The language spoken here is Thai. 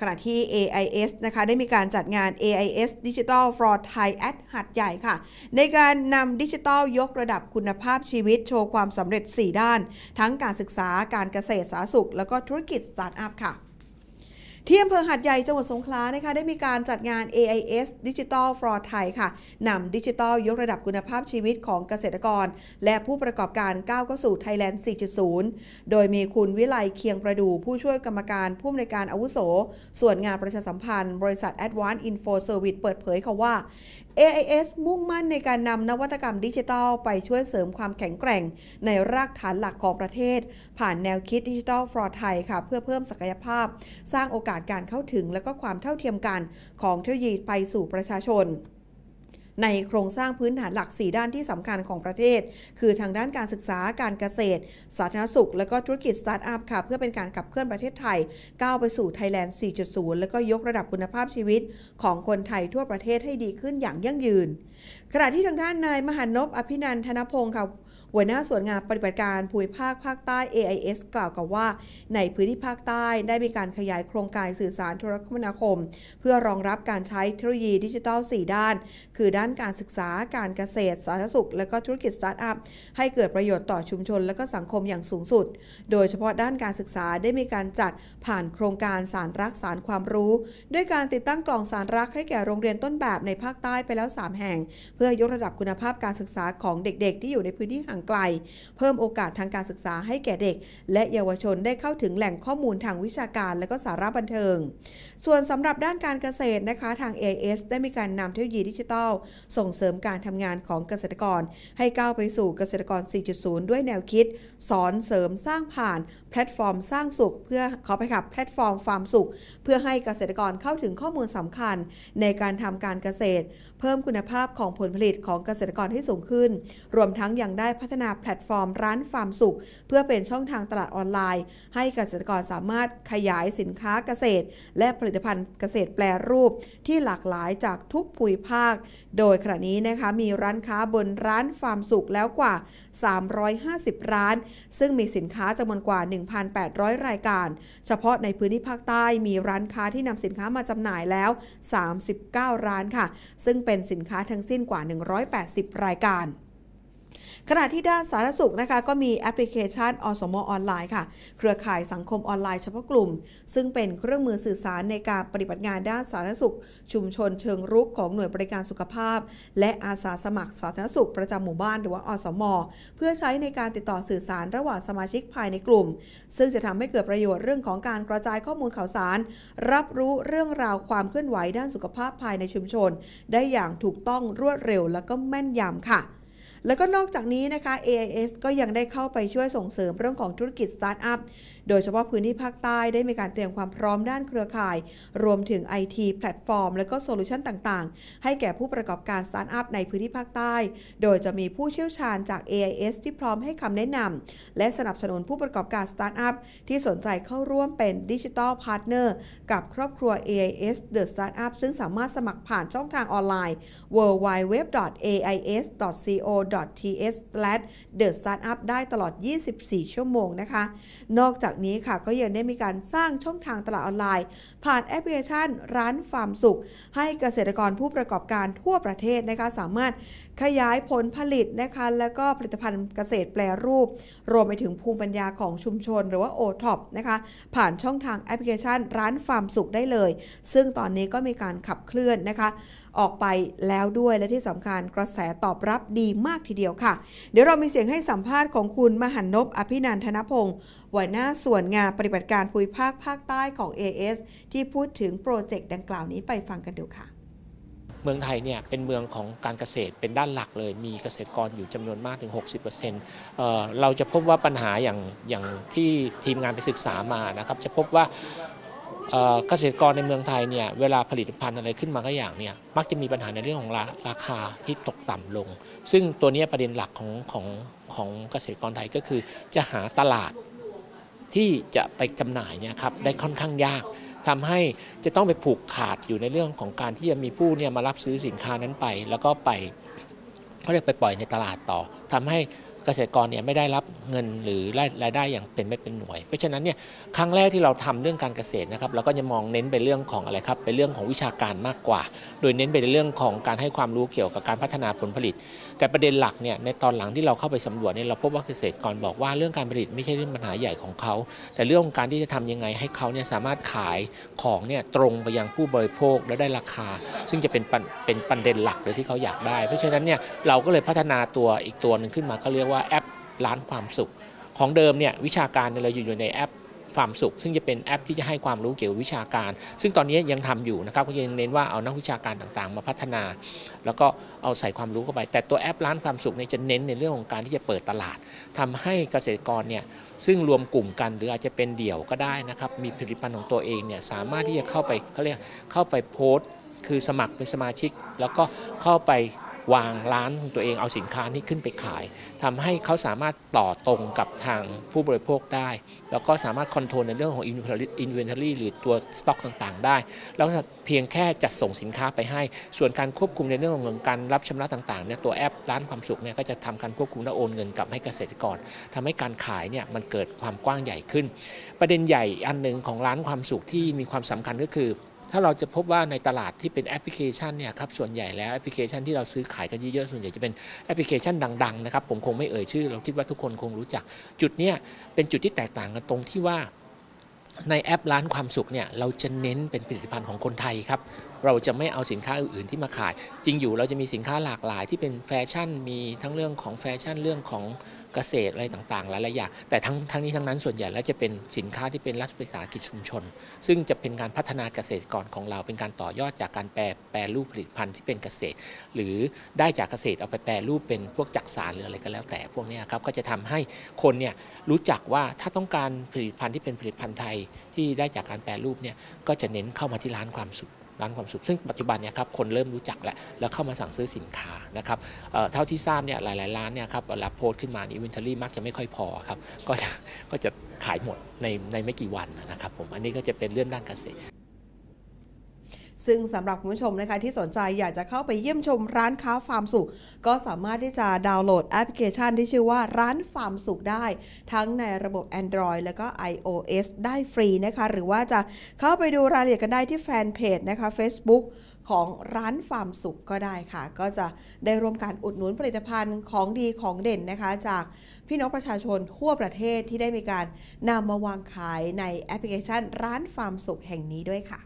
ขณะที่ AIS นะคะได้มีการจัดงาน AIS Digital for Thai at หัดใหญ่ค่ะ ในการนำดิจิทัลยกระดับคุณภาพชีวิตโชว์ความสำเร็จ 4 ด้าน ทั้งการศึกษาการเกษตรสาธารณสุข แล้วก็ธุรกิจสตาร์ทอัพค่ะ ที่อำเภอหัดใหญ่จังหวัดสงขลานะคะได้มีการจัดงาน AIS Digital for Thai ค่ะนำดิจิทัลยกระดับคุณภาพชีวิตของเกษตรกร และผู้ประกอบการก้าวเข้าสู่ Thailand 4.0 โดยมีคุณวิไลเคียงประดูผู้ช่วยกรรมการผู้อำนวยการอาวุโส ส่วนงานประชาสัมพันธ์ บริษัท Advanced Info Service เปิดเผยค่ะว่า AIS มุ่งมั่นในการนำนวัตกรรมดิจิทัล ไปช่วยเสริมความแข็งแกร่ง ในรากฐานหลักของประเทศ ผ่านแนวคิดดิจิทัลฟรอไทยค่ะเพื่อเพิ่มศักยภาพ สร้างโอกาสการเข้าถึงและก็ความเท่าเทียมกันของเทคโนโลยีไปสู่ประชาชน ในโครงสร้างพื้นฐานหลัก 4 ด้านที่สำคัญของประเทศ คือทางด้านการศึกษาการเกษตร สาธารณสุข และก็ธุรกิจสตาร์ทอัพค่ะ เพื่อเป็นการขับเคลื่อนประเทศไทย ก้าวไปสู่ไทยแลนด์ 4.0 แล้วก็ยกระดับคุณภาพชีวิตของคนไทยทั่วประเทศให้ดีขึ้นอย่างยั่งยืน ขณะที่ทางด้านนายมหานพอภินันทนพงศ์ค่ะ หัวหน้าส่วนงานปฏิบัติการภูมิภาคภาคใต้ AIS กล่าวกับว่า ในพื้นที่ภาคใต้ได้มีการขยายโครงการสื่อสารโทรคมนาคม เพื่อรองรับการใช้เทคโนโลยีดิจิทัล 4 ด้าน คือด้านการศึกษาการเกษตร สาธารณสุข และก็ธุรกิจสตาร์ทอัพให้เกิดประโยชน์ต่อชุมชน และก็สังคมอย่างสูงสุด โดยเฉพาะด้านการศึกษาได้มีการจัดผ่านโครงการสารรักสารความรู้ ด้วยการติดตั้งกล่องสารรักให้แก่โรงเรียนต้นแบบในภาคใต้ไปแล้ว 3 แห่ง เพื่อยกระดับคุณภาพการศึกษาของเด็กๆ ที่อยู่ในพื้นที่ห่างไกล เพิ่มโอกาสทางการศึกษาให้แก่เด็ก และเยาวชนได้เข้าถึงแหล่งข้อมูลทางวิชาการและก็สาระบันเทิง ส่วนสำหรับด้านการเกษตรนะคะทาง AIS ได้มีการนำเทคโนโลยีดิจิทัล ส่งเสริมการทำงานของเกษตรกร ให้ก้าวไปสู่เกษตรกร 4.0 ด้วยแนวคิด สอนเสริมสร้างผ่านแพลตฟอร์มสร้างสุข เพื่อขอไปขับแพลตฟอร์มฟาร์มสุข เพื่อให้เกษตรกรเข้าถึงข้อมูลสำคัญ ในการทำการเกษตร เพิ่มคุณภาพของผลผลิตของเกษตรกรให้สูงขึ้น รวมทั้งยังได้พัฒนาแพลตฟอร์มร้านฟาร์มสุข เพื่อเป็นช่องทางตลาดออนไลน์ ให้เกษตรกรสามารถขยายสินค้าเกษตร และผลิตภัณฑ์เกษตรแปรรูป ที่หลากหลายจากทุกภูมิภาค โดยขณะนี้นะคะมีร้านค้าบนร้านฟาร์มสุขแล้วกว่า 350 ร้าน ซึ่งมีสินค้าจำนวนกว่า 1,800 รายการ เฉพาะในพื้นที่ภาคใต้มีร้านค้าที่นำสินค้ามาจำหน่ายแล้ว 39 ร้านค่ะ ซึ่งเป็นสินค้าทั้งสิ้นกว่า 180 รายการ ขณะที่ด้านสาธารณสุขนะคะก็มีแอปพลิเคชันอสมออนไลน์ค่ะ เครือข่ายสังคมออนไลน์เฉพาะกลุ่ม ซึ่งเป็นเครื่องมือสื่อสารในการปฏิบัติงานด้านสาธารณสุข ชุมชนเชิงรุกของหน่วยบริการสุขภาพ และอาสาสมัครสาธารณสุขประจำหมู่บ้านหรือว่าอสม เพื่อใช้ในการติดต่อสื่อสารระหว่างสมาชิกภายในกลุ่ม ซึ่งจะทำให้เกิดประโยชน์เรื่องของการกระจายข้อมูลข่าวสาร รับรู้เรื่องราวความเคลื่อนไหวด้านสุขภาพภายในชุมชน ได้อย่างถูกต้องรวดเร็วและก็แม่นยำค่ะ แล้วก็นอกจากนี้นะคะ AIS ก็ยังได้เข้าไปช่วยส่งเสริมเรื่องของธุรกิจสตาร์ทอัพ โดยเฉพาะพื้นที่ภาคใต้ได้มีการเตรียมความพร้อมด้านเครือข่าย รวมถึง IT แพลตฟอร์ม และก็โซลูชันต่างๆ ให้แก่ผู้ประกอบการสตาร์ทอัพในพื้นที่ภาคใต้ โดยจะมีผู้เชี่ยวชาญจาก AIS ที่พร้อมให้คำแนะนำและสนับสนุนผู้ประกอบการสตาร์ทอัพที่สนใจเข้าร่วมเป็นดิจิทัลพาร์ทเนอร์กับครอบครัว AIS The Startup ซึ่งสามารถสมัครผ่านช่องทางออนไลน์ www.ais.co.th/the startup ได้ตลอด 24 ชั่วโมงนะคะ นอกจากนี้ค่ะก็ยังได้มีการสร้างช่องทางตลาดออนไลน์ ผ่านแอปพลิเคชัน ร้านฟาร์มสุข ให้เกษตรกรผู้ประกอบการทั่วประเทศนะคะสามารถขยายผลผลิตนะคะแล้วก็ผลิตภัณฑ์เกษตรแปรรูป รวมไปถึงภูมิปัญญาของชุมชนหรือว่าโอท็อปนะคะผ่านช่องทางแอปพลิเคชัน ร้านฟาร์มสุขได้เลย ซึ่งตอนนี้ก็มีการขับเคลื่อนนะคะออกไปแล้วด้วยและที่สำคัญกระแสตอบรับดีมากทีเดียวค่ะ เดี๋ยวเรามีเสียงให้สัมภาษณ์ของคุณมหันนบอภินันทนพงศ์หัวหน้าส่วนงานปฏิบัติการภูมิภาคภาคใต้ของ AS ที่พูดถึงโปรเจกต์ดังกล่าวนี้ไปฟังกันดูค่ะเมืองไทยเนี่ยเป็นเมืองของการเกษตรเป็นด้านหลักเลย มีเกษตรกรอยู่จำนวนมากถึง 60%เเราจะพบว่าปัญหาอย่างอย่างที่ทีมงานไปศึกษามานะครับจะพบว่าเกษตรกรในเมืองไทยเนี่ยเวลาผลิตภัณฑ์อะไรขึ้นมาก็อย่างเนี่ยมักจะมีปัญหาในเรื่องของราราคาที่ตกต่ำลง ซึ่งตัวนี้ประเด็นหลักของของของเกษตรกรไทยก็คือจะหาตลาด ที่จะไปจำหน่ายเนี่ยครับได้ค่อนข้างยากทำให้จะต้องไปผูกขาดอยู่ในเรื่องของการที่จะมีผู้เนี่ยมารับซื้อสินค้านั้นไป แล้วก็ไปเขาเรียกไปปล่อยในตลาดต่อทำให้ เกษตรกรเนี่ยไม่ได้รับเงินหรือรายได้อย่างเป็นไม่เป็นหน่วย เพราะฉะนั้นเนี่ยครั้งแรกที่เราทำเรื่องการเกษตรนะครับเราก็จะมองเน้นไปเรื่องของอะไรครับเป็นเรื่องของวิชาการมากกว่า โดยเน้นไปในเรื่องของการให้ความรู้เกี่ยวกับการพัฒนาผลผลิต แต่ประเด็นหลักเนี่ยในตอนหลังที่เราเข้าไปสำรวจเนี่ยเราพบว่าเกษตรกรบอกว่าเรื่องการผลิตไม่ใช่เรื่องปัญหาใหญ่ของเขา แต่เรื่องของการที่จะทำยังไงให้เขาเนี่ยสามารถขายของเนี่ยตรงไปยังผู้บริโภคและได้ราคา ซึ่งจะเป็นเป็นประเด็นหลักเลยที่เขาอยากได้ เพราะฉะนั้นเนี่ยเราก็เลยพัฒนาตัวอีกตัวหนึ่งขึ้นมาก็เรียกว่าแอปร้านความสุข ของเดิมเนี่ยวิชาการเราอยู่ในแอปความสุข ซึ่งจะเป็นแอปที่จะให้ความรู้เกี่ยวกับวิชาการ ซึ่งตอนนี้ยังทำอยู่นะครับก็ยังเน้นว่าเอานักวิชาการต่างๆ มาพัฒนา แล้วก็เอาใส่ความรู้เข้าไป แต่ตัวแอปร้านความสุขเนี่ยจะเน้นในเรื่องของการที่จะเปิดตลาดทำให้เกษตรกรเนี่ยซึ่งรวมกลุ่มกันหรืออาจจะเป็นเดี่ยวก็ได้นะครับมีผลิตภัณฑ์ของตัวเองเนี่ยสามารถที่จะเข้าไปเขาเรียกเข้าไปโพสต์คือสมัครเป็นสมาชิก แล้วก็เข้าไป วางร้านของตัวเองเอาสินค้านี้ขึ้นไปขายทำให้เขาสามารถต่อตรงกับทางผู้บริโภคได้ แล้วก็สามารถคอนโทรลในเรื่องของอินเวนทอรี่หรือตัวสต็อกต่างๆ ได้ แล้วเพียงแค่จัดส่งสินค้าไปให้ ส่วนการควบคุมในเรื่องของเงินการรับชำระต่างๆเนี่ยตัวแอปร้านความสุขเนี่ยก็จะทำการควบคุมและโอนเงินกลับให้เกษตรกรทำให้การขายเนี่ยมันเกิดความกว้างใหญ่ขึ้น ประเด็นใหญ่อันหนึ่งของร้านความสุขที่มีความสำคัญก็คือ ถ้าเราจะพบว่าในตลาดที่เป็นแอปพลิเคชันเนี่ยครับส่วนใหญ่แล้วแอปพลิเคชันที่เราซื้อขายกันเยอะๆส่วนใหญ่จะเป็นแอปพลิเคชันดังๆนะครับผมคงไม่เอ่ยชื่อ เราคิดว่าทุกคนคงรู้จัก จุดเนี้ยเป็นจุดที่แตกต่างกันตรงที่ว่าในแอปร้านความสุขเนี่ยเราจะเน้นเป็นผลิตภัณฑ์ของคนไทยครับเราจะไม่เอาสินค้าอื่นๆที่มาขาย จริงอยู่เราจะมีสินค้าหลากหลายที่เป็นแฟชั่นมีทั้งเรื่องของแฟชั่นเรื่องของเกษตรอะไรต่างๆหลายๆอย่างแต่ทั้งทั้งนี้ทั้งนั้นส่วนใหญ่แล้วจะเป็นสินค้าที่เป็นรัฐวิสาหกิจชุมชน ซึ่งจะเป็นการพัฒนาเกษตรกรของเราเป็นการต่อยอดจากการแปรแปรรูปผลิตภัณฑ์ที่เป็นเกษตร หรือได้จากเกษตรเอาไปแปรรูปเป็นพวกจักสารหรืออะไรก็แล้วแต่พวกนี้ครับก็จะทำให้คนเนี่ยรู้จักว่าถ้าต้องการผลิตภัณฑ์ที่เป็นผลิตภัณฑ์ไทยที่ได้จากการแปรรูปเนี่ยก็จะเน้นเข้ามาที่ร้านความสุข ร้านความสุข ซึ่งปัจจุบันเนี่ยครับคนเริ่มรู้จักแล้วแล้วเข้ามาสั่งซื้อสินค้านะครับเท่าที่ทราบเนี่ยหลาย ๆ ร้านเนี่ยครับรับโพสต์ขึ้นมานี่วินทอรี่มักจะไม่ค่อยพอครับก็จะก็จะขายหมดในในไม่กี่วันนะครับผมอันนี้ก็จะเป็นเรื่องด้านเกษตร ซึ่งสำหรับคุณผู้ชมนะคะที่สนใจอยากจะเข้าไปเยี่ยมชมร้านค้าฟาร์มสุข ก็สามารถที่จะดาวน์โหลดแอปพลิเคชันที่ชื่อว่าร้านฟาร์มสุขได้ ทั้งในระบบ Android แล้วก็ iOS ได้ฟรีนะคะ หรือว่าจะเข้าไปดูรายละเอียดกันได้ที่แฟนเพจนะคะ Facebook ของร้านฟาร์มสุขก็ได้ค่ะ ก็จะได้ร่วมการอุดหนุนผลิตภัณฑ์ของดีของเด่นนะคะ จากพี่น้องประชาชนทั่วประเทศที่ได้มีการนำมาวางขายในแอปพลิเคชันร้านฟาร์มสุขแห่งนี้ด้วยค่ะ